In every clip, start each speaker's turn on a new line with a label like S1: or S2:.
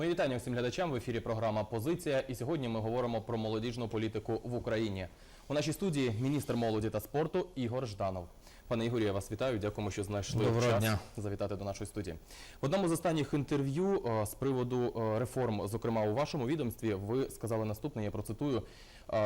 S1: Мої вітання всім глядачам в ефірі програма Позиція. І сьогодні ми говоримо про молодіжну політику в Україні. У нашій студії міністр молоді та спорту Ігор Жданов. Пане Ігорі, я вас вітаю. Дякуємо, що знайшли
S2: Доброго
S1: час
S2: дня.
S1: завітати до нашої студії. В одному з останніх інтерв'ю е, з приводу е, реформ, зокрема у вашому відомстві, ви сказали наступне. Я процитую,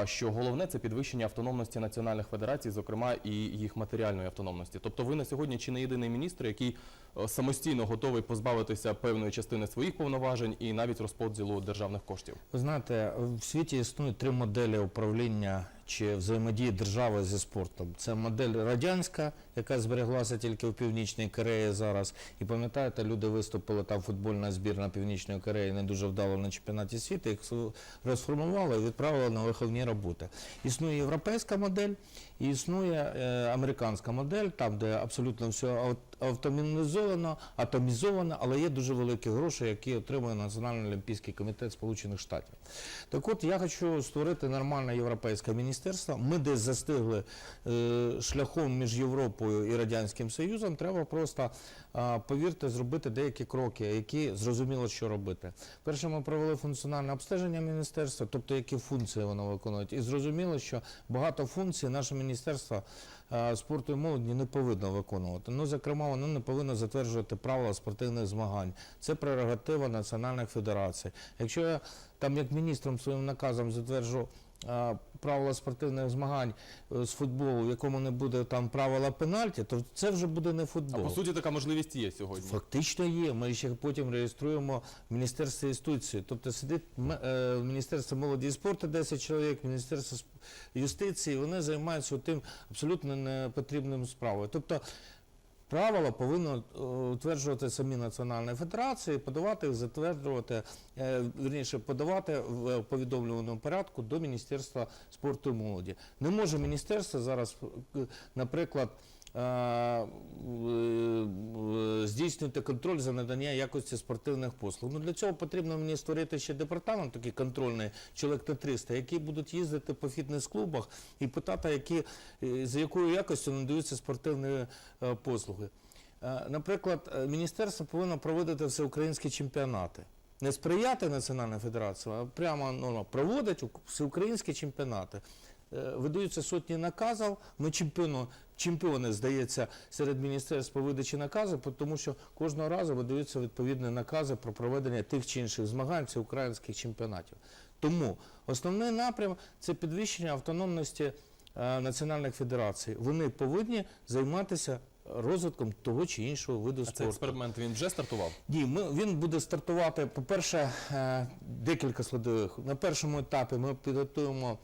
S1: що головне це підвищення автономності національних федерацій, зокрема і їх матеріальної автономності. Тобто, ви на сьогодні чи не єдиний міністр, який е, самостійно готовий позбавитися певної частини своїх повноважень і навіть розподілу державних коштів.
S2: Ви знаєте, в світі існують три моделі управління чи взаємодії держави зі спортом. Це модель радянська, яка збереглася тільки в Північній Кореї зараз. І пам'ятаєте, люди виступили там футбольна збірна Північної Кореї не дуже вдало на чемпіонаті світу, їх розформували і відправили на виховні роботи. Існує європейська модель і існує е, американська модель, там де абсолютно все ав- автоматизовано, атомізовано, але є дуже великі гроші, які отримує Національний олімпійський комітет Сполучених Штатів. Так от я хочу створити нормальне європейське міністерство. Ми десь застигли е, шляхом між Європою і Радянським Союзом. Треба просто, повірте, зробити деякі кроки, які зрозуміло, що робити. Перше, ми провели функціональне обстеження міністерства, тобто які функції воно виконує. І зрозуміло, що багато функцій наше міністерство спорту і молоді не повинно виконувати. Ну, зокрема, воно не повинно затверджувати правила спортивних змагань. Це прерогатива національних федерацій. Якщо я там як міністром своїм наказом затверджу правила спортивних змагань е, з футболу, в якому не буде там правила пенальті, то це вже буде не
S1: А
S2: футбол.
S1: по суті, така можливість є сьогодні.
S2: Фактично є. Ми ще потім реєструємо в Міністерстві юстиції. Тобто сидить е, в Міністерстві молоді і спорту 10 чоловік, Міністерство юстиції, вони займаються тим абсолютно непотрібним справою. Тобто правила повинні е, утверджувати самі національні федерації, подавати затверджувати, е, вірніше, подавати в повідомленому порядку до Міністерства спорту і молоді. Не може міністерство зараз, е, наприклад, здійснювати контроль за надання якості спортивних послуг. Ну, для цього потрібно мені створити ще департамент такий контрольний, чоловік на 300, які будуть їздити по фітнес-клубах і питати, які, е, за якою якістю надаються спортивні е, послуги. Е, Наприклад, е, міністерство повинно проводити всеукраїнські чемпіонати. Не сприяти Національній федерації, а прямо ну, проводить всеукраїнські чемпіонати. Е, Видаються сотні наказів. Ми чемпіону, чемпіони, здається, серед міністерств по видачі наказів, тому що кожного разу видаються відповідні накази про проведення тих чи інших змагань всеукраїнських чемпіонатів. Тому основний напрям це підвищення автономності е, національних федерацій. Вони повинні займатися розвитком того чи іншого виду
S1: А цей
S2: спорту.
S1: експеримент він вже стартував.
S2: Ні, ми, він буде стартувати, по-перше, е, декілька складових. На першому етапі ми підготуємо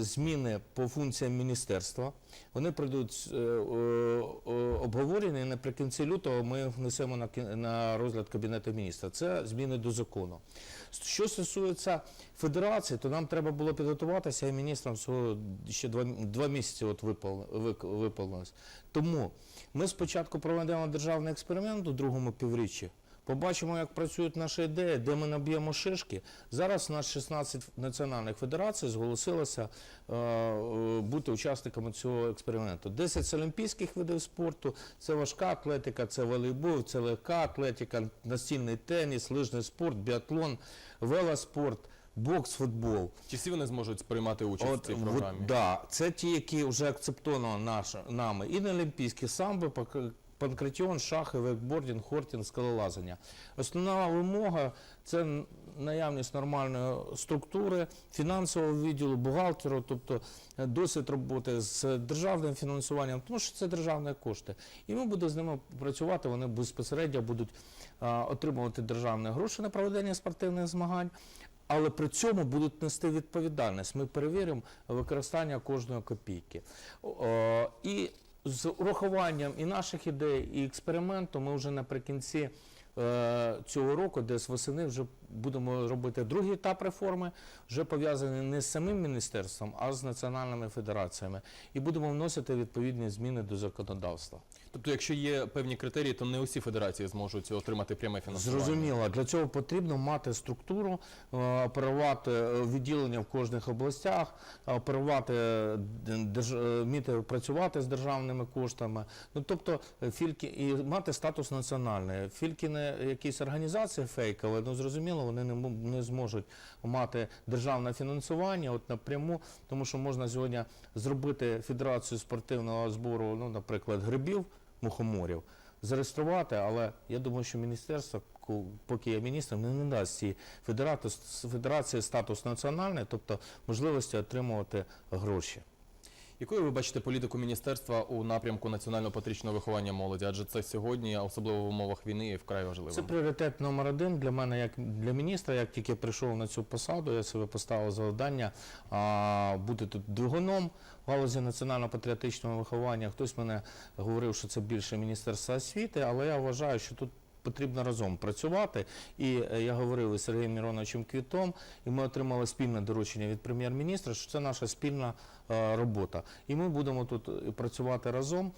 S2: зміни по функціям міністерства. Вони пройдуть е, е, е, обговорення і наприкінці лютого ми внесемо на, розгляд Кабінету міністрів. Це зміни до закону. Що стосується федерації, то нам треба було підготуватися, і міністрам всього ще два, два місяці от виповнилось. Тому ми спочатку проведемо державний експеримент у другому півріччі. Побачимо, як працюють наші ідеї, де ми наб'ємо шишки. Зараз у нас 16 національних федерацій зголосилося е, е, бути учасниками цього експерименту. 10 з олімпійських видів спорту, це важка атлетика, це волейбол, це легка атлетика, настільний теніс, лижний спорт, біатлон, велоспорт, бокс, футбол.
S1: Чи всі вони зможуть приймати участь в цій
S2: от,
S1: програмі?
S2: да, це ті, які вже акцептовано нами. І на Олімпійські самби, панкратіон, шахи, вейкбордінг, хортінг, скалолазання. Основна вимога це наявність нормальної структури, фінансового відділу, бухгалтеру, тобто досвід роботи з державним фінансуванням, тому що це державні кошти. І ми будемо з ними працювати, вони безпосередньо будуть отримувати державні гроші на проведення спортивних змагань. Але при цьому будуть нести відповідальність. Ми перевіримо використання кожної копійки. І з урахуванням і наших ідей, і експерименту ми вже наприкінці е, цього року, десь восени, вже будемо робити другий етап реформи, вже пов'язаний не з самим міністерством, а з національними федераціями. І будемо вносити відповідні зміни до законодавства.
S1: Тобто, якщо є певні критерії, то не усі федерації зможуть отримати пряме фінансування.
S2: Зрозуміло, для цього потрібно мати структуру, е, оперувати е, відділення в кожних областях, е, оперувати, вміти працювати з державними коштами. Ну тобто фільки і мати статус національний. Фільки не якісь організації фейкові, ну зрозуміло, вони не, не зможуть мати державне фінансування от напряму, тому що можна сьогодні зробити федерацію спортивного збору, ну, наприклад, грибів, мухоморів зареєструвати, але я думаю, що міністерство, поки я міністром, не надасть цій федерації статус національний, тобто можливості отримувати гроші.
S1: Якою ви бачите політику міністерства у напрямку національно-патріотичного виховання молоді? Адже це сьогодні, особливо в умовах війни, є вкрай важливо.
S2: Це пріоритет номер один для мене, як для міністра. Як тільки прийшов на цю посаду, я себе поставив завдання а, бути тут двигуном в галузі національно-патріотичного виховання. Хтось мене говорив, що це більше міністерство освіти, але я вважаю, що тут. Потрібно разом працювати, і е, я говорив із Сергієм Міроновичем Квітом, і ми отримали спільне доручення від прем'єр-міністра, що це наша спільна е, робота. І ми будемо тут е, працювати разом.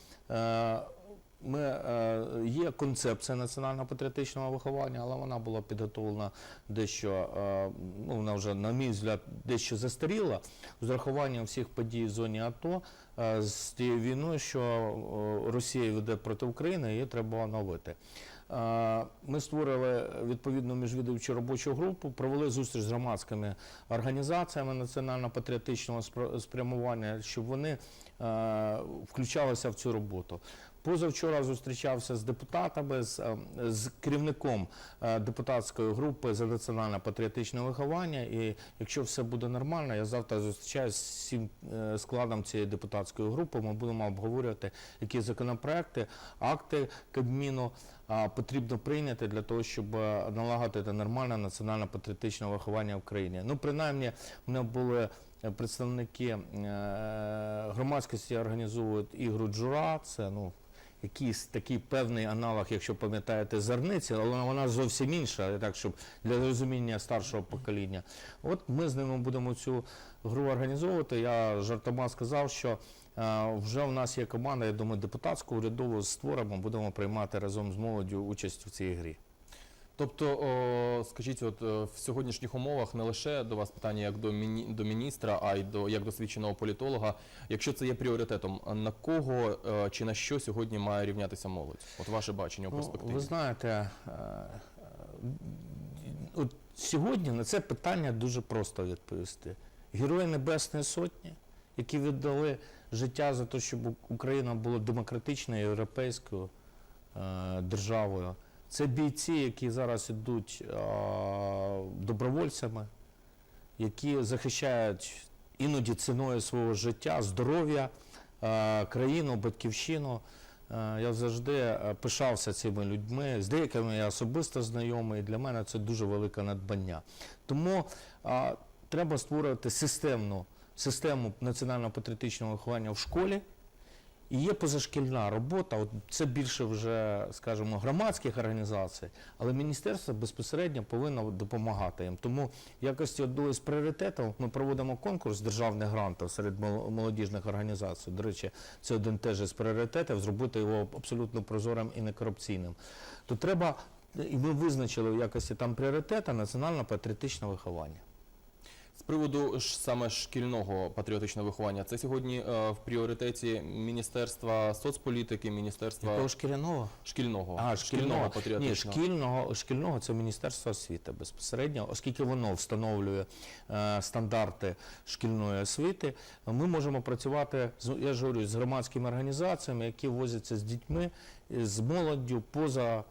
S2: Ми, е, є концепція національно-патріотичного виховання, але вона була підготовлена дещо, е, ну, вона вже, на мій взгляд, дещо застаріла з урахуванням всіх подій в зоні АТО е, з тією війною, що Росія веде проти України, її треба оновити. Ми створили відповідну міжвідомчу робочу групу, провели зустріч з громадськими організаціями національно-патріотичного спр- спрямування, щоб вони включалися в цю роботу. Позавчора зустрічався з депутатами, з, е, з керівником е, депутатської групи за національно-патріотичне виховання. І якщо все буде нормально, я завтра зустрічаюся з всім е, складом цієї депутатської групи. Ми будемо обговорювати, які законопроекти, акти Кабміну потрібно прийняти для того, щоб е, налагодити нормальне національно-патріотичне виховання в країні. Ну, принаймні, мене були представники громадськості організовують ігру Джура. Це ну якийсь такий певний аналог, якщо пам'ятаєте, зерниці, але вона зовсім інша, так щоб для розуміння старшого покоління. От ми з ними будемо цю гру організовувати. Я жартома сказав, що е, вже в нас є команда, я думаю, депутатську урядову створимо, будемо приймати разом з молоддю участь у цій грі.
S1: Тобто, о, скажіть, от е, в сьогоднішніх умовах не лише до вас питання як до міні, до міністра, а й до як досвідченого політолога. Якщо це є пріоритетом, на кого е, чи на що сьогодні має рівнятися молодь? От ваше бачення у
S2: Ну,
S1: перспективі.
S2: ви знаєте, е, от сьогодні на це питання дуже просто відповісти. Герої Небесної Сотні, які віддали життя за те, щоб Україна була демократичною європейською державою. Це бійці, які зараз ідуть е, добровольцями, які захищають іноді ціною свого життя, здоров'я, країну, батьківщину. Я завжди е, пишався цими людьми. З деякими я особисто знайомий. і Для мене це дуже велике надбання. Тому а, треба створювати системну систему національно-патріотичного виховання в школі. І є позашкільна робота, от це більше вже, скажімо, громадських організацій, але міністерство безпосередньо повинно допомагати їм. Тому в якості одного з пріоритетів ми проводимо конкурс державних грантів серед мол- молодіжних організацій. До речі, це один теж із пріоритетів зробити його абсолютно прозорим і некорупційним. То треба, і ми визначили в якості там пріоритету національно-патріотичне виховання.
S1: Приводу ж саме шкільного патріотичного виховання, це сьогодні е, в пріоритеті Міністерства соцполітики, Міністерства
S2: Якого шкіряного?
S1: шкільного,
S2: А, шкільного. Ні,
S1: патріотичного.
S2: шкільного, шкільного це Міністерство освіти безпосередньо, оскільки воно встановлює е, стандарти шкільної освіти, ми можемо працювати з я ж говорю, з громадськими організаціями, які возяться з дітьми, з молоддю поза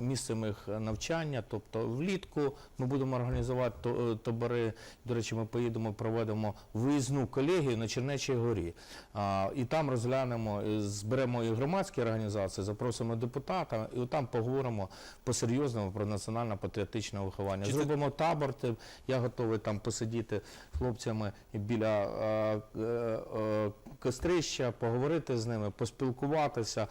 S2: місцем їх навчання, тобто влітку ми будемо організувати е, табори. До речі, ми поїдемо, проведемо виїзну колегію на Чернечій горі. І там розглянемо, е, зберемо і громадські організації, запросимо депутата, і там поговоримо по-серйозному про національно-патріотичне виховання. Зробимо табор, я готовий там посидіти хлопцями біля е, кострища, поговорити з ними, поспілкуватися,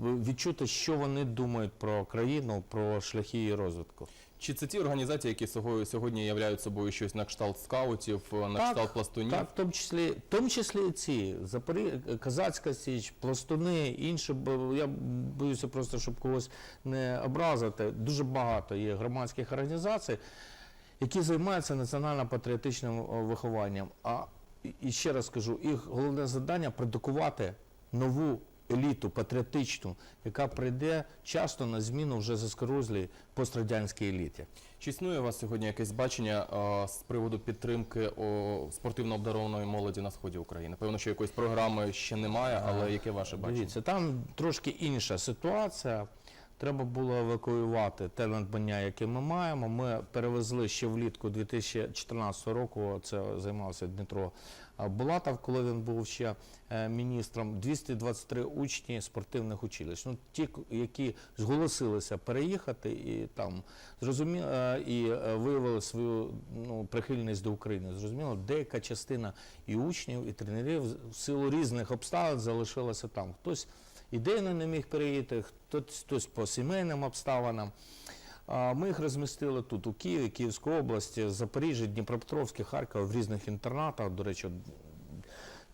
S2: відчути, що вони думають про країну, про шляхи її розвитку.
S1: Чи це ті організації, які сього- сьогодні являють собою щось на кшталт скаутів, на
S2: Так,
S1: кшталт пластунів?
S2: Так, в тому числі, в тому числі ці Запорі... Казацька Січ, пластуни, інші, бо я боюся просто, щоб когось не образити. Дуже багато є громадських організацій, які займаються національно-патріотичним вихованням. А і ще раз скажу, їх головне завдання продукувати нову еліту патріотичну, яка прийде часто на зміну вже заскорузлій пострадянській еліті.
S1: Чи існує у вас сьогодні якесь бачення а, з приводу підтримки о, спортивно обдарованої молоді на сході України? Певно, що якоїсь програми ще немає, але яке ваше бачення?
S2: Дивіться, там трошки інша ситуація. Треба було евакуювати те надбання, яке ми маємо. Ми перевезли ще влітку 2014 року. Це займався Дмитро Булатов, коли він був ще е, міністром. 223 учні спортивних училищ. Ну, ті, які зголосилися переїхати і там зрозуміло е, і е, виявили свою ну, прихильність до України. Зрозуміло, деяка частина і учнів, і тренерів в силу різних обставин залишилася там. Хтось ідейно не міг переїти, хтось, по сімейним обставинам. Ми їх розмістили тут, у Києві, Київській області, Запоріжжі, Дніпропетровській, Харкові, в різних інтернатах. До речі,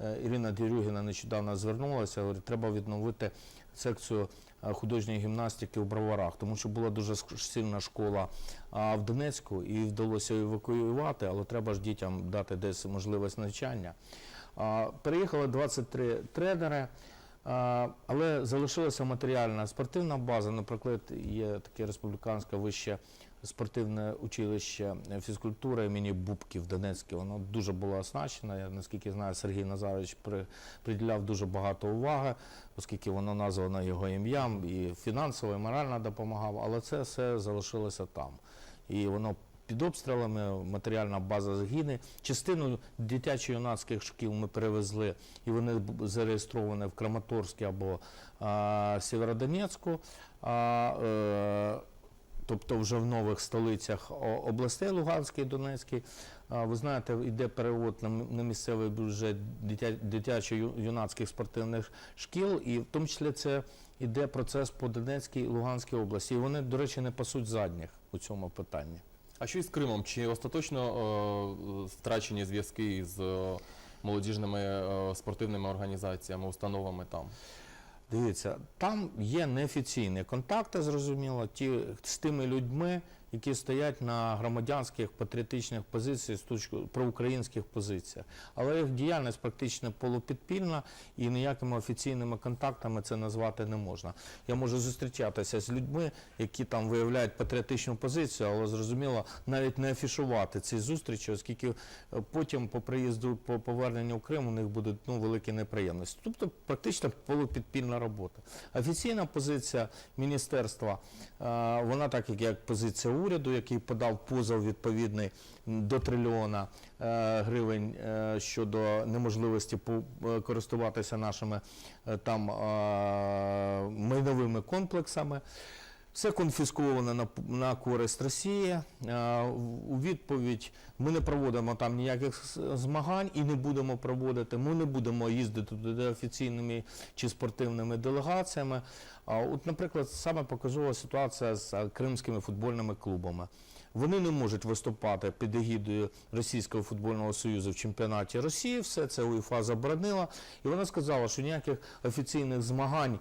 S2: е, Ірина Дерюгіна нещодавно звернулася, говорить, треба відновити секцію е, художньої гімнастики у Броварах, тому що була дуже сильна школа в Донецьку і вдалося евакуювати, але треба ж дітям дати десь можливість навчання. Переїхали 23 тренери. Але залишилася матеріальна спортивна база. Наприклад, є таке республіканське вище спортивне училище фізкультури імені Бубки в Донецьку. Воно дуже було оснащено. Я наскільки знаю, Сергій Назарович при, приділяв дуже багато уваги, оскільки воно названо його ім'ям, і фінансово, і морально допомагав. Але це все залишилося там. І воно під обстрілами, матеріальна база загине. Частину дитячо-юнацьких шкіл ми перевезли, і вони зареєстровані в Краматорську або а, Сєвєродонецьку. А, е, тобто вже в нових столицях областей Луганської Донецької. Ви знаєте, йде перевод на місцевий бюджет дитячо-юнацьких спортивних шкіл, і в тому числі це йде процес по Донецькій і Луганській області. І вони, до речі, не пасуть задніх у цьому питанні.
S1: А що із Кримом? Чи остаточно е, втрачені зв'язки з е, молодіжними е, спортивними організаціями, установами там?
S2: Дивіться, там є неофіційні контакти, зрозуміло, ті з тими людьми, які стоять на громадянських патріотичних позиціях проукраїнських позиціях. Але їх діяльність практично полупідпільна і ніякими офіційними контактами це назвати не можна. Я можу зустрічатися з людьми, які там виявляють патріотичну позицію, але зрозуміло навіть не афішувати ці зустрічі, оскільки е, потім по приїзду по поверненню в Крим у них будуть ну, великі неприємності. Тобто практично полупідпільна робота. Офіційна позиція міністерства, е, вона так як позиція уряду, який подав позов відповідний до трильйона е, гривень е, щодо неможливості е, користуватися нашими там майновими комплексами. Все конфісковано на, на користь Росії. Е, У відповідь ми не проводимо там ніяких змагань і не будемо проводити. Ми не будемо їздити туди офіційними чи спортивними делегаціями. От, наприклад, саме показова ситуація з е, кримськими футбольними клубами. Вони не можуть виступати під егідою Російського футбольного союзу в чемпіонаті Росії. Все це УЄФА заборонила. І вона сказала, що ніяких офіційних змагань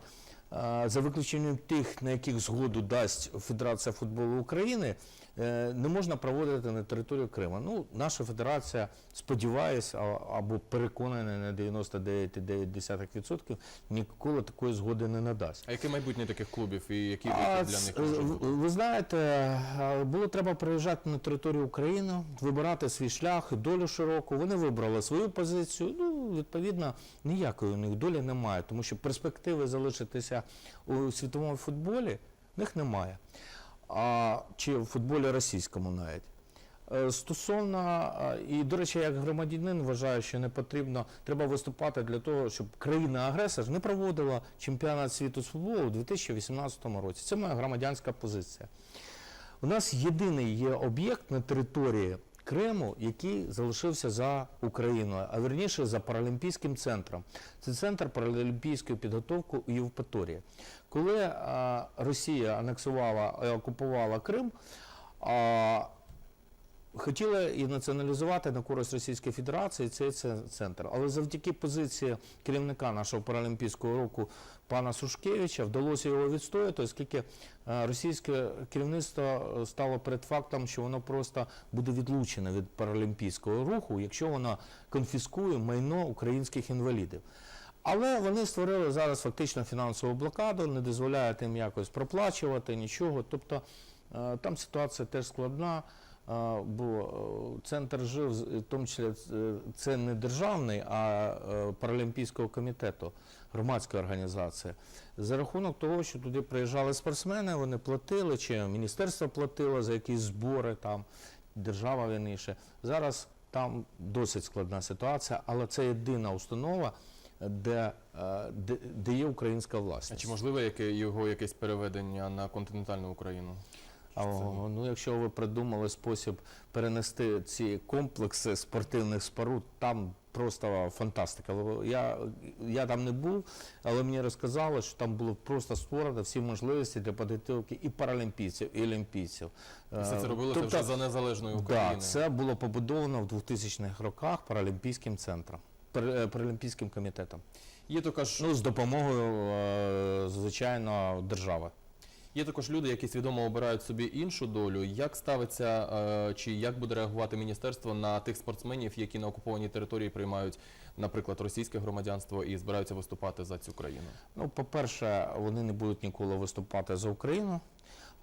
S2: за виключенням тих, на яких згоду дасть Федерація футболу України, не можна проводити на територію Криму. Ну, наша федерація, сподіваюся, або переконана на 99,9%, ніколи такої згоди не надасть.
S1: А яке майбутнє таких клубів і який
S2: А,
S1: для них може бути?
S2: ви знаєте, е, було треба приїжджати на територію України, вибирати свій шлях, долю широку. Вони вибрали свою позицію. Ну, відповідно, ніякої у них долі немає, тому що перспективи залишитися у світовому футболі в них немає. А, чи в футболі російському навіть. Е, Стосовно, і, до речі, як громадянин вважаю, що не потрібно, треба виступати для того, щоб країна-агресор не проводила чемпіонат світу з футболу у 2018 році. Це моя громадянська позиція. У нас єдиний є об'єкт на території Криму, який залишився за Україною, а верніше за Паралімпійським центром. Це центр паралімпійської підготовки у Євпаторії. Коли а, Росія анексувала і окупувала Крим, А, хотіли і націоналізувати на користь Російської Федерації цей це- центр. Але завдяки позиції керівника нашого паралімпійського року пана Сушкевича вдалося його відстояти, оскільки е, російське керівництво е, стало перед фактом, що воно просто буде відлучене від паралімпійського руху, якщо воно конфіскує майно українських інвалідів. Але вони створили зараз фактично фінансову блокаду, не дозволяють їм якось проплачувати нічого. Тобто е, там ситуація теж складна, бо е, центр жив, в тому числі е, це не державний, а е, Паралімпійського комітету, громадська організація. За рахунок того, що туди приїжджали спортсмени, вони платили, чи міністерство платило за якісь збори, там, держава вірніше. Зараз там досить складна ситуація, але це єдина установа, де, де, де є українська
S1: А
S2: власність.
S1: чи можливе яке його якесь переведення на континентальну Україну?
S2: О, ну, якщо ви придумали спосіб перенести ці комплекси спортивних споруд, там просто фантастика. Я, я там не був, але мені розказали, що там було просто створено всі можливості для підготовки і паралімпійців, і олімпійців.
S1: Все це робилося
S2: тобто,
S1: вже за незалежною
S2: Да,
S1: Україною.
S2: це було побудовано в 2000-х роках Паралімпійським центром, е, Паралімпійським комітетом.
S1: Є також
S2: Ну, з допомогою, е, звичайно, держави.
S1: Є також люди, які свідомо обирають собі іншу долю. Як ставиться е, чи як буде реагувати міністерство на тих спортсменів, які на окупованій території приймають, наприклад, російське громадянство і збираються виступати за цю країну?
S2: Ну, по-перше, вони не будуть ніколи виступати за Україну.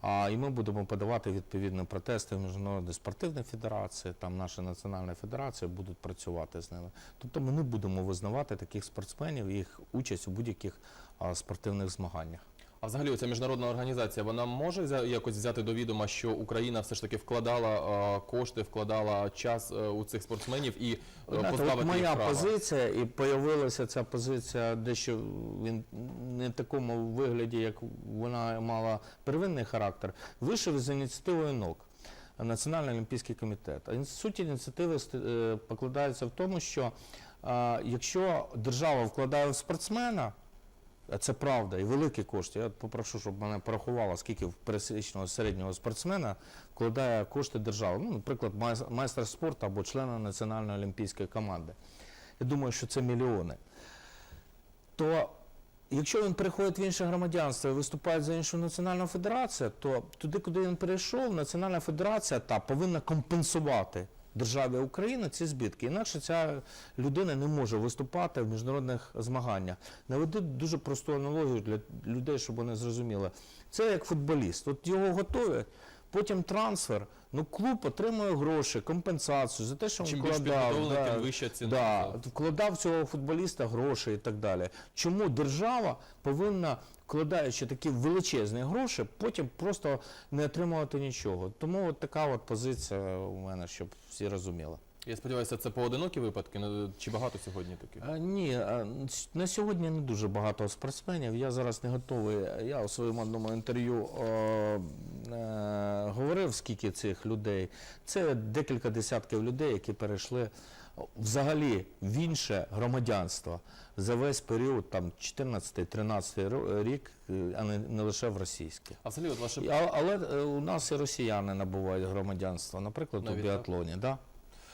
S2: А і ми будемо подавати відповідні протести в міжнародні спортивні федерації, там наші національні федерації будуть працювати з ними. Тобто ми не будемо визнавати таких спортсменів їх участь у будь-яких спортивних змаганнях.
S1: А взагалі, ця міжнародна організація вона може якось взяти до відома, що Україна все ж таки вкладала е, кошти, вкладала час е, у цих спортсменів і е,
S2: от моя
S1: їх права?
S2: позиція, і появилася ця позиція дещо він не в такому вигляді, як вона мала первинний характер, вийшов із ініціативою НОК. Національний олімпійський комітет. А суть ініціативи покладається в тому, що якщо держава вкладає в спортсмена, це правда, і великі кошти. Я попрошу, щоб мене порахувало, скільки в пересічного середнього спортсмена вкладає кошти держава. Ну, наприклад, майстер спорту або члена національної олімпійської команди. Я думаю, що це мільйони. То якщо він переходить в інше громадянство і виступає за іншу національну федерацію, то туди, куди він перейшов, національна федерація та повинна компенсувати державі України ці збитки. Інакше ця людина не може виступати в міжнародних змаганнях. Наведу дуже просту аналогію для людей, щоб вони зрозуміли. Це як футболіст. От його готують, потім трансфер. Ну, клуб отримує гроші, компенсацію за те, що він
S1: Чим більш
S2: вкладав. да.
S1: тим вища ціна.
S2: Да, вкладав цього футболіста гроші і так далі. Чому держава повинна, вкладаючи такі величезні гроші, потім просто не отримувати нічого? Тому от така от позиція у мене, щоб всі розуміли.
S1: Я сподіваюся, це поодинокі випадки. Ну, Чи багато сьогодні таких?
S2: А, ні, на сьогодні не дуже багато спортсменів. Я зараз не готовий. Я у своєму одному інтерв'ю е, говорив, скільки цих людей. Це декілька десятків людей, які перейшли взагалі в інше громадянство за весь період там 14-13 ро- рік, е, а не, не лише в російське.
S1: А взагалі, от ваше
S2: Але е, у нас і росіяни набувають громадянство, наприклад,
S1: Навіть
S2: у
S1: так?
S2: біатлоні. Да?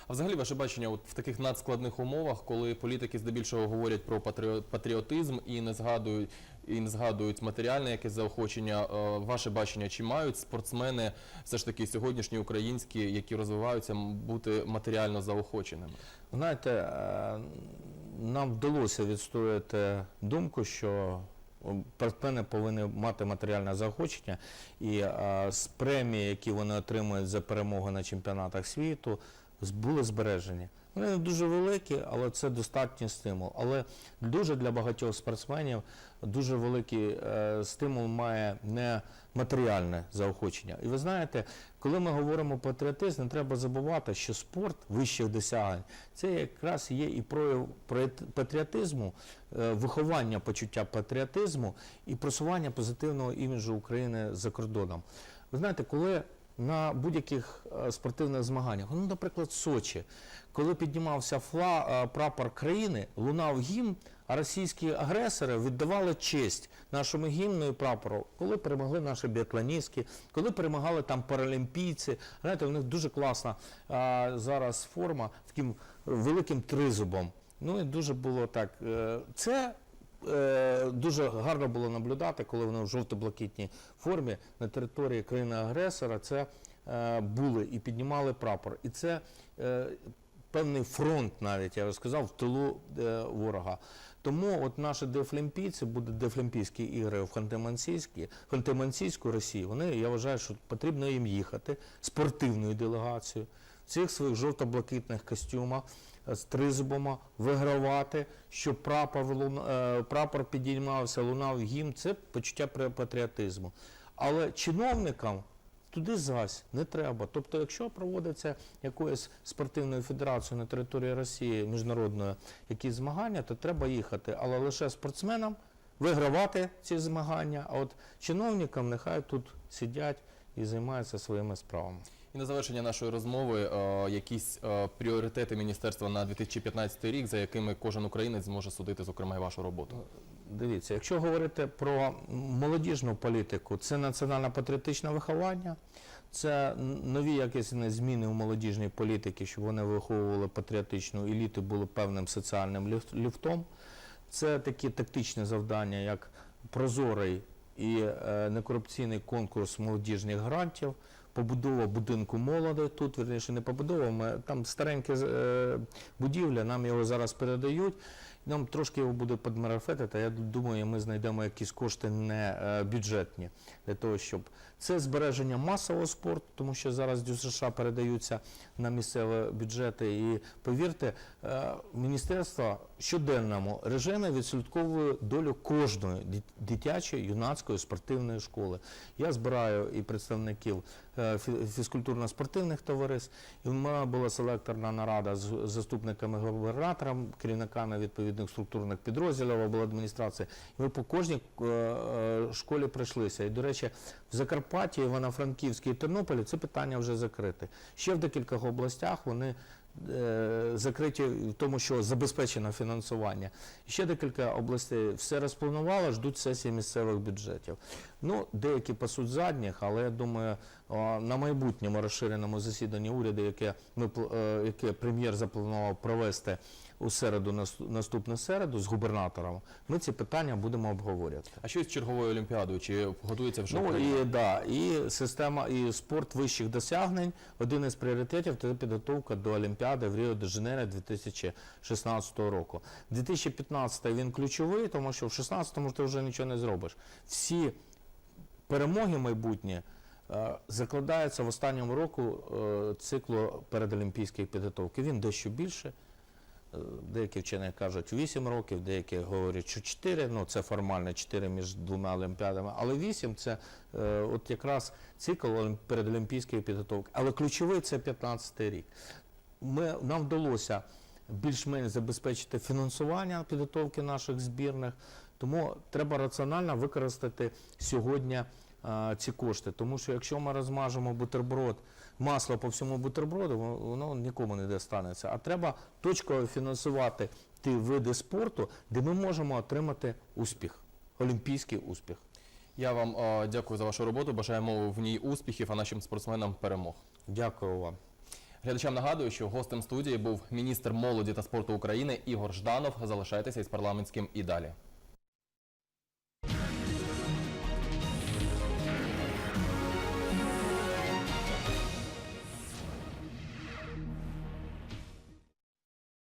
S1: А взагалі ваше бачення от в таких надскладних умовах, коли політики здебільшого говорять про патріо- патріотизм і не згадують і не згадують матеріальне якесь заохочення. е, Ваше бачення, чи мають спортсмени все ж таки сьогоднішні українські, які розвиваються, бути матеріально заохоченими?
S2: Знаєте, е, нам вдалося відстояти думку, що спортсмени повинні мати матеріальне заохочення, і е, з премії, які вони отримують за перемогу на чемпіонатах світу, були збережені. Вони не дуже великі, але це достатній стимул. Але дуже для багатьох спортсменів дуже великий е, стимул має не матеріальне заохочення. І ви знаєте, коли ми говоримо про патріотизм, не треба забувати, що спорт вищих досягнень це якраз є і прояв патріотизму, е, виховання почуття патріотизму і просування позитивного іміджу України за кордоном. Ви знаєте, коли на будь-яких е, спортивних змаганнях. Ну, наприклад, Сочі, коли піднімався фла, е, прапор країни, лунав гімн, а російські агресори віддавали честь нашому гімну і прапору, коли перемогли наші біатлоністки, коли перемагали там паралімпійці. Знаєте, у них дуже класна а, зараз форма таким великим тризубом. Ну і дуже було так. е, Це е, дуже гарно було наблюдати, коли вони в жовто-блакитній формі на території країни-агресора це е, були і піднімали прапор. І це е, певний фронт, навіть я би сказав, в тилу е, ворога. Тому от наші дефлімпійці, будуть дефлімпійські ігри в Ханти-Мансійській, Ханти-Мансійську вони, я вважаю, що потрібно їм їхати спортивною делегацією в цих своїх жовто-блакитних костюмах е, з тризубами, вигравати, щоб прапор, луна- е, прапор підіймався, лунав гімн, це почуття патріотизму. Але чиновникам туди зась не треба. Тобто, якщо проводиться якоюсь спортивною федерацією на території Росії міжнародної якісь змагання, то треба їхати, але лише спортсменам вигравати ці змагання, а от чиновникам нехай тут сидять і займаються своїми справами.
S1: І на завершення нашої розмови е, якісь е, пріоритети міністерства на 2015 рік, за якими кожен українець зможе судити, зокрема, і вашу роботу.
S2: Дивіться, якщо говорити про молодіжну політику, це національно-патріотичне виховання, це нові якісь зміни в молодіжній політиці, щоб вони виховували патріотичну еліту, були певним соціальним ліф- ліфтом. Це такі тактичні завдання, як прозорий і е, некорупційний конкурс молодіжних грантів, побудова будинку молоді. Тут верніше не побудова, ми там стареньке е, будівля, нам його зараз передають. Нам трошки його буде підмарафетити, я думаю, ми знайдемо якісь кошти не е, бюджетні для того, щоб це збереження масового спорту, тому що зараз ДЮСШ передаються на місцеві бюджети. І повірте, е, міністерство в щоденному режимі відслідковує долю кожної дитячої юнацької спортивної школи. Я збираю і представників е, фізкультурно-спортивних товариств. І в мене була селекторна нарада з заступниками губернатора, керівниками відповідних структурних підрозділів обладміністрації. Ми по кожній е, школі пройшлися. І, до речі, в Закарпатті, Івано-Франківській і Тернополі це питання вже закрите. Ще в декількох областях вони е, закриті в тому, що забезпечено фінансування. Ще декілька областей все розпланувало, ждуть сесії місцевих бюджетів. Ну, деякі пасуть задніх, але я думаю, на майбутньому розширеному засіданні уряду, яке ми е, яке прем'єр запланував провести у середу нас- наступну середу з губернатором, ми ці питання будемо обговорювати.
S1: А що з черговою олімпіадою? Чи готується вже
S2: Ну
S1: Україна?
S2: і да, і система, і спорт вищих досягнень. Один із пріоритетів це підготовка до Олімпіади в Ріо де Жанейро 2016 року. 2015 він ключовий, тому що в 2016 ти вже нічого не зробиш. Всі перемоги майбутні е, закладаються в останньому року е, циклу передолімпійської підготовки. Він дещо більше. Е, Деякі вчені кажуть 8 років, деякі говорять, що 4, ну це формально 4 між двома олімпіадами, але 8 це е, от якраз цикл олім- передолімпійської підготовки. Але ключовий це 15 рік. Ми, нам вдалося більш-менш забезпечити фінансування підготовки наших збірних, тому треба раціонально використати сьогодні ці кошти. Тому що якщо ми розмажемо бутерброд, масло по всьому бутерброду, воно нікому не достанеться. А треба точково фінансувати ті види спорту, де ми можемо отримати успіх, олімпійський успіх.
S1: Я вам е, дякую за вашу роботу. Бажаємо в ній успіхів, а нашим спортсменам перемог.
S2: Дякую вам.
S1: Глядачам нагадую, що гостем студії був міністр молоді та спорту України Ігор Жданов. Залишайтеся із парламентським і далі.